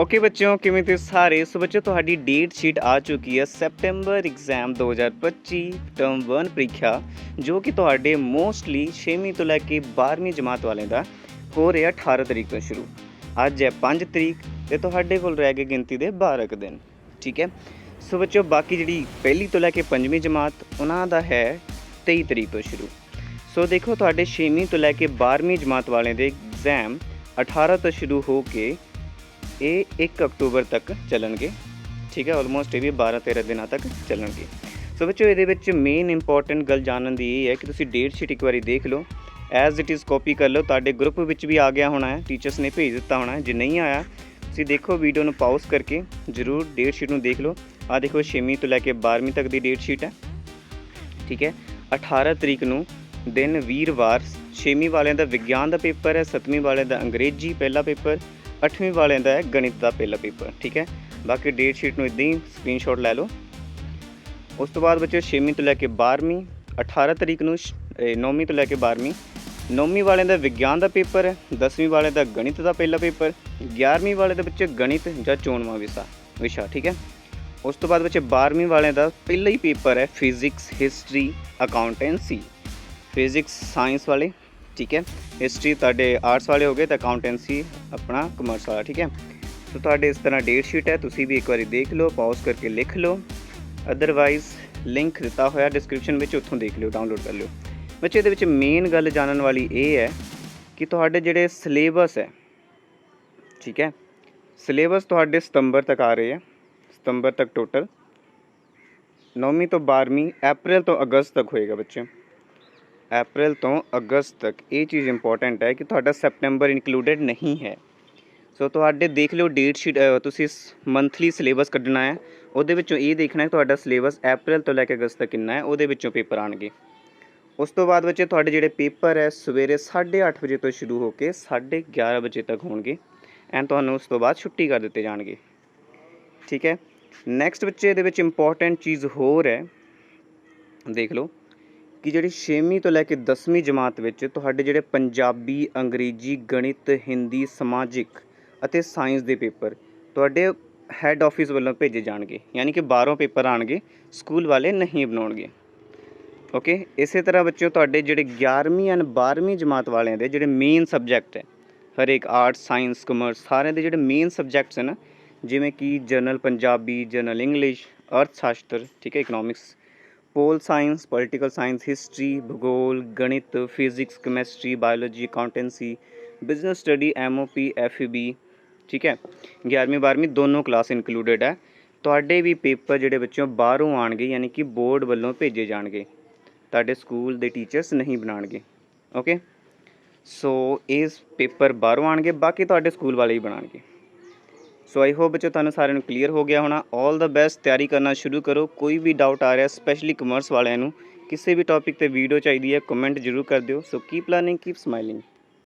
Okay ਬੱਚਿਓ, ਕਿਵੇਂ ਤੇ ਸਾਰੇ? ਸੋ ਬੱਚਿਓ, ਤੁਹਾਡੀ ਡੇਟ ਸ਼ੀਟ ਆ ਚੁੱਕੀ ਹੈ ਸੈਪਟੈਂਬਰ ਐਗਜ਼ਾਮ 2025 ਟਰਮ 1 ਪ੍ਰੀਖਿਆ, ਜੋ ਕਿ ਤੁਹਾਡੇ ਮੋਸਟਲੀ 6ਵੀਂ ਤੋਂ ਲੈ ਕੇ 12ਵੀਂ ਜਮਾਤ ਵਾਲਿਆਂ ਦਾ ਹੋ ਰਿਹਾ 18 ਤਰੀਕ ਤੋਂ ਸ਼ੁਰੂ। ਅੱਜ ਹੈ 5 ਤਰੀਕ ਤੇ ਤੁਹਾਡੇ ਕੋਲ ਰਹਿ ਗਏ ਗਿਣਤੀ ਦੇ 12 ਕੁ ਦਿਨ, ਠੀਕ ਹੈ? ਸੋ ਬੱਚਿਓ, ਬਾਕੀ ਜਿਹੜੀ ਪਹਿਲੀ ਤੋਂ ਲੈ ਕੇ ਪੰਜਵੀਂ ਜਮਾਤ, ਉਹਨਾਂ ਦਾ ਹੈ 23 ਤਰੀਕ ਤੋਂ ਸ਼ੁਰੂ। ਸੋ ਦੇਖੋ, ਤੁਹਾਡੇ 6ਵੀਂ ਤੋਂ ਲੈ ਕੇ 12ਵੀਂ ਜਮਾਤ ਵਾਲਿਆਂ ਦੇ ਐਗਜ਼ਾਮ 18 ਤੋਂ ਸ਼ੁਰੂ ਹੋ ਕੇ ਇਹ 1 ਅਕਤੂਬਰ ਤੱਕ ਚੱਲਣਗੇ। ਠੀਕ ਹੈ ਆਲਮੋਸਟ ਇਹ ਵੀ 12 13 ਦਿਨਾਂ ਤੱਕ ਚੱਲਣਗੇ। ਸੋ ਬੱਚੋ, ਇਹਦੇ ਵਿੱਚ ਮੇਨ ਇੰਪੋਰਟੈਂਟ ਗੱਲ ਜਾਣਨ ਦੀ ਇਹ ਹੈ ਕਿ ਤੁਸੀਂ ਡੇਟ ਸ਼ੀਟ ਇੱਕ ਵਾਰੀ ਦੇਖ ਲਓ। ਐਜ਼ ਇਟ ਇਜ਼ ਕਾਪੀ ਕਰ ਲਓ, ਤੁਹਾਡੇ ਗਰੁੱਪ ਵਿੱਚ ਵੀ ਆ ਗਿਆ ਹੋਣਾ ਹੈ ਟੀਚਰਸ ਨੇ ਭੇਜ ਦਿੱਤਾ ਹੋਣਾ ਹੈ। ਜੇ ਨਹੀਂ ਆਇਆ, ਤੁਸੀਂ ਦੇਖੋ ਵੀਡੀਓ ਨੂੰ ਪਾਜ਼ ਕਰਕੇ ਜ਼ਰੂਰ ਡੇਟ ਸ਼ੀਟ ਨੂੰ ਦੇਖ ਲਓ। ਆ ਦੇਖੋ 6ਵੀਂ ਤੋਂ ਲੈ ਕੇ 12ਵੀਂ ਤੱਕ ਦੀ ਡੇਟ ਸ਼ੀਟ ਹੈ। ਠੀਕ ਹੈ 18 ਤਰੀਕ ਨੂੰ ਦਿਨ ਵੀਰਵਾਰ 6ਵੀਂ ਵਾਲਿਆਂ ਦਾ ਵਿਗਿਆਨ ਦਾ ਪੇਪਰ ਹੈ 7ਵੀਂ ਵਾਲਿਆਂ ਦਾ ਅੰਗਰੇਜ਼ੀ ਪਹਿਲਾ ਪੇਪਰ 8ਵੀਂ ਵਾਲਿਆਂ ਦਾ ਹੈ ਗਣਿਤ ਦਾ ਪਹਿਲਾ ਪੇਪਰ, ਠੀਕ ਹੈ? ਬਾਕੀ ਡੇਟ ਸ਼ੀਟ ਨੂੰ ਇਦਾਂ ਹੀ ਸਕਰੀਨਸ਼ਾਟ ਲੈ ਲਓ। ਉਸ ਤੋਂ ਬਾਅਦ ਬੱਚੋ 6ਵੀਂ ਤੋਂ ਲੈ ਕੇ 12ਵੀਂ 18 ਤਰੀਕ ਨੂੰ 9ਵੀਂ ਤੋਂ ਲੈ ਕੇ 12ਵੀਂ 9ਵੀਂ ਵਾਲਿਆਂ ਦਾ ਵਿਗਿਆਨ ਦਾ ਪੇਪਰ ਹੈ 10ਵੀਂ ਵਾਲਿਆਂ ਦਾ ਗਣਿਤ ਦਾ ਪਹਿਲਾ ਪੇਪਰ 11ਵੀਂ ਵਾਲੇ ਦੇ ਬੱਚੇ ਗਣਿਤ ਜਾਂ ਚੋਣਵਾਂ ਵਿਸ਼ਾ ਵਿਸ਼ਾ, ਠੀਕ ਹੈ? ਉਸ ਤੋਂ ਬਾਅਦ ਬੱਚੇ 12ਵੀਂ ਵਾਲਿਆਂ ਦਾ ਪਹਿਲਾ ਹੀ ਪੇਪਰ ਹੈ physics history accountancy physics science ਵਾਲੇ। ਠੀਕ ਹੈ। ਹਿਸਟਰੀ ਤੁਹਾਡੇ ਆਰਟਸ ਵਾਲੇ ਹੋ ਗਏ ਤਾਂ ਅਕਾਊਂਟੈਂਸੀ ਆਪਣਾ ਕਮਰਸ ਵਾਲਾ, ਠੀਕ ਹੈ। ਸੋ ਤੁਹਾਡੇ ਇਸ ਤਰ੍ਹਾਂ ਡੇਟ ਸ਼ੀਟ ਹੈ, ਤੁਸੀਂ ਵੀ ਇੱਕ ਵਾਰੀ ਦੇਖ ਲਓ ਪਾਜ਼ ਕਰਕੇ ਲਿਖ ਲਓ। ਅਦਰਵਾਈਜ਼ ਲਿੰਕ ਦਿੱਤਾ ਹੋਇਆ ਡਿਸਕ੍ਰਿਪਸ਼ਨ ਵਿੱਚ, ਉੱਥੋਂ ਦੇਖ ਲਿਓ ਡਾਊਨਲੋਡ ਕਰ ਲਿਓ। ਬੱਚੇ, ਇਹਦੇ ਵਿੱਚ ਮੇਨ ਗੱਲ ਜਾਣਨ ਵਾਲੀ ਇਹ ਹੈ ਕਿ ਤੁਹਾਡੇ ਜਿਹੜੇ ਸਿਲੇਬਸ ਹੈ, ਠੀਕ ਹੈ। ਸਿਲੇਬਸ ਤੁਹਾਡੇ ਸਤੰਬਰ ਤੱਕ ਆ ਰਹੇ ਹੈ, ਸਤੰਬਰ ਤੱਕ ਟੋਟਲ 9ਵੀਂ ਤੋਂ 12ਵੀਂ ਅਪ੍ਰੈਲ ਤੋਂ ਅਗਸਤ ਤੱਕ ਹੋਏਗਾ ਬੱਚੇ। ਅਪ੍ਰੈਲ ਤੋਂ ਅਗਸਤ ਤੱਕ ਇਹ ਚੀਜ਼ ਇੰਪੋਰਟੈਂਟ ਹੈ ਕਿ ਤੁਹਾਡਾ ਸੈਪਟੈਂਬਰ ਇਨਕਲੂਡਡ ਨਹੀਂ ਹੈ। ਸੋ ਤੁਹਾਡੇ ਦੇਖ ਲਿਓ ਡੇਟ ਸ਼ੀਟ ਤੁਸੀਂ ਮੰਥਲੀ ਸਿਲੇਬਸ ਕੱਢਣਾ ਹੈ। ਉਹਦੇ ਵਿੱਚੋਂ ਇਹ ਦੇਖਣਾ ਹੈ ਤੁਹਾਡਾ ਸਿਲੇਬਸ ਅਪ੍ਰੈਲ ਤੋਂ ਲੈ ਕੇ ਅਗਸਤ ਤੱਕ ਕਿੰਨਾ ਹੈ, ਉਹਦੇ ਵਿੱਚੋਂ ਪੇਪਰ ਆਣਗੇ ਉਸ ਤੋਂ ਬਾਅਦ ਬੱਚੇ ਤੁਹਾਡੇ ਜਿਹੜੇ ਪੇਪਰ ਹੈ, ਸਵੇਰੇ 8:30 ਵਜੇ ਤੋਂ ਸ਼ੁਰੂ ਹੋ ਕੇ 11:30 ਵਜੇ ਤੱਕ ਹੋਣਗੇ ਐਂਡ ਤੁਹਾਨੂੰ ਉਸ ਤੋਂ ਬਾਅਦ ਛੁੱਟੀ ਕਰ ਦਿੱਤੇ ਜਾਣਗੇ। ਠੀਕ ਹੈ? ਨੈਕਸਟ ਬੱਚੇ ਇਹਦੇ ਵਿੱਚ ਇੰਪੋਰਟੈਂਟ ਚੀਜ਼ ਹੋਰ ਹੈ। ਦੇਖ ਲਓ। ਕਿ ਜਿਹੜੀ 6ਵੀਂ ਤੋਂ ਲੈ ਕੇ 10ਵੀਂ ਜਮਾਤ ਵਿੱਚ ਤੁਹਾਡੇ ਜਿਹੜੇ ਪੰਜਾਬੀ, ਅੰਗਰੇਜ਼ੀ, ਗਣਿਤ, ਹਿੰਦੀ, ਸਮਾਜਿਕ ਅਤੇ ਸਾਇੰਸ ਦੇ ਪੇਪਰ ਤੁਹਾਡੇ ਹੈੱਡ ਆਫਿਸ ਵੱਲੋਂ ਭੇਜੇ ਜਾਣਗੇ। ਯਾਨੀ ਕਿ ਬਾਹਰੋਂ ਪੇਪਰ ਆਣਗੇ, ਸਕੂਲ ਵਾਲੇ ਨਹੀਂ ਬਣਾਉਣਗੇ। ਓਕੇ ਇਸੇ ਤਰ੍ਹਾਂ ਬੱਚਿਓ, ਤੁਹਾਡੇ ਜਿਹੜੇ 11ਵੀਂ ਐਂਡ 12ਵੀਂ ਜਮਾਤ ਵਾਲਿਆਂ ਦੇ ਜਿਹੜੇ ਮੇਨ ਸਬਜੈਕਟ ਹੈ, ਹਰੇਕ ਆਰਟਸ ਸਾਇੰਸ ਕਮਰਸ ਸਾਰਿਆਂ ਦੇ ਜਿਹੜੇ ਮੇਨ ਸਬਜੈਕਟਸ ਹਨ ਜਿਵੇਂ ਕਿ ਜਨਰਲ ਪੰਜਾਬੀ ਜਨਰਲ ਇੰਗਲਿਸ਼ ਅਰਥ ਸ਼ਾਸਤਰ, ਠੀਕ ਹੈ economics pol science political science history ਭੂਗੋਲ ਗਣਿਤ physics chemistry biology accountancy business study MOP FEB ਠੀਕ ਹੈ 11ਵੀਂ 12ਵੀਂ ਦੋਨੋਂ ਕਲਾਸ ਇਨਕਲੂਡਡ ਹੈ ਤੁਹਾਡੇ ਵੀ ਪੇਪਰ ਜਿਹੜੇ ਬੱਚਿਓ ਬਾਹਰੋਂ ਆਣਗੇ ਯਾਨੀ ਕਿ ਬੋਰਡ ਵੱਲੋਂ ਭੇਜੇ ਜਾਣਗੇ ਤੁਹਾਡੇ ਸਕੂਲ ਦੇ ਟੀਚਰਸ ਨਹੀਂ ਬਣਾਣਗੇ ਓਕੇ ਸੋ ਇਸ ਪੇਪਰ ਬਾਹਰੋਂ ਆਣਗੇ ਬਾਕੀ ਤੁਹਾਡੇ ਸਕੂਲ ਵਾਲੇ ਹੀ ਬਣਾਣਗੇ ਸੋ ਆਈ ਹੋਪ ਬੱਚੋ ਤੁਹਾਨੂੰ ਸਾਰਿਆਂ ਨੂੰ ਕਲੀਅਰ ਹੋ ਗਿਆ ਹੋਣਾ। 올 ਦਾ ਬੈਸਟ ਤਿਆਰੀ ਕਰਨਾ ਸ਼ੁਰੂ ਕਰੋ। ਕੋਈ ਵੀ ਡਾਊਟ ਆ ਰਿਹਾ ਸਪੈਸ਼ਲੀ ਕਮਰਸ ਵਾਲਿਆਂ ਨੂੰ, ਕਿਸੇ ਵੀ ਟੌਪਿਕ ਤੇ ਵੀਡੀਓ ਚਾਹੀਦੀ ਹੈ ਕਮੈਂਟ ਜ਼ਰੂਰ ਕਰ ਦਿਓ। So keep learning keep smiling